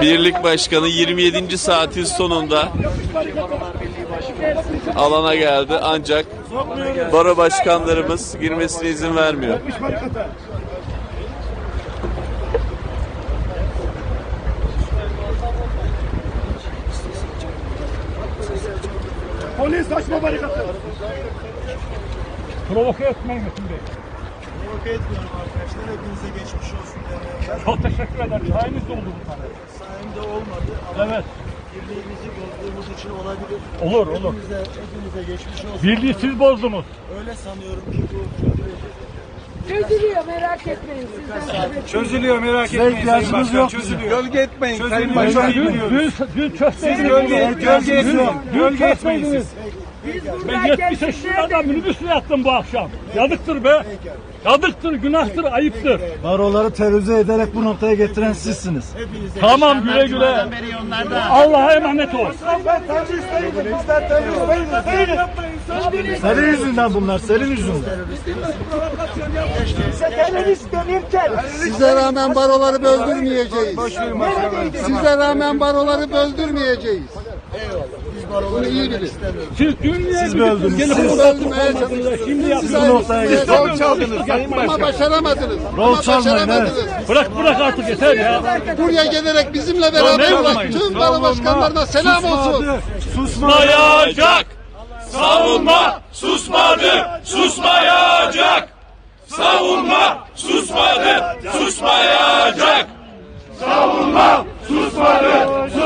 Birlik Başkanı 27. saatin sonunda alana geldi ancak baro başkanlarımız girmesine izin vermiyor. Polis açma barikatı. Provoke etmeyin Metin Bey. Provoke etmiyorum arkadaşlar. Hepinize geçmiş olsun Çok teşekkür ederim. Çayınız doldu bu tane. Sayemde olmadı ama Evet. birliğimizi bozduğumuz için olabilir. Olur, olur. Hepinize, hepinize geçmiş olsun. Birliği siz bozdunuz. Öyle sanıyorum ki bu çözülecek. Çözülüyor merak etmeyin sizden. Çözülüyor merak etmeyin. ihtiyacımız yok. Çözülüyor. Gölge etmeyin Sayın. Başkan. Dün, dün, dün köfteydiniz. gölge- gölge etmeyin. Dün Gölge etmeyin. Biz Ben buradayken 70 siz yaşında minibüsle yattım bu akşam. Yazıktır be. Yazıktır, günahtır, ayıptır. Baroları terörize ederek bu noktaya getiren sizsiniz. Hepinize Tamam güle güle. Allah'a emanet ol. Senin yüzünden bunlar, senin yüzünden. Size rağmen baroları böldürmeyeceğiz. Size rağmen baroları böldürmeyeceğiz. Bunu iyi bilin. Siz böldünüz, Gelip siz böldürmeye toplamadınız. Şimdi Siz yapıyorsunuz. Noktaya siz rol çaldınız Sayın Başkan. Ama başaramadınız. Rol Ama çalmayın, başaramadınız. Bırak bırak artık yeter ya. Buraya gelerek bizimle beraber olan tüm baro başkanlarına selam olsun. Susmayacak. Savunma susmadı. Susmayacak. Savunma susmadı. Susmayacak. Savunma susmadı. Susmayacak.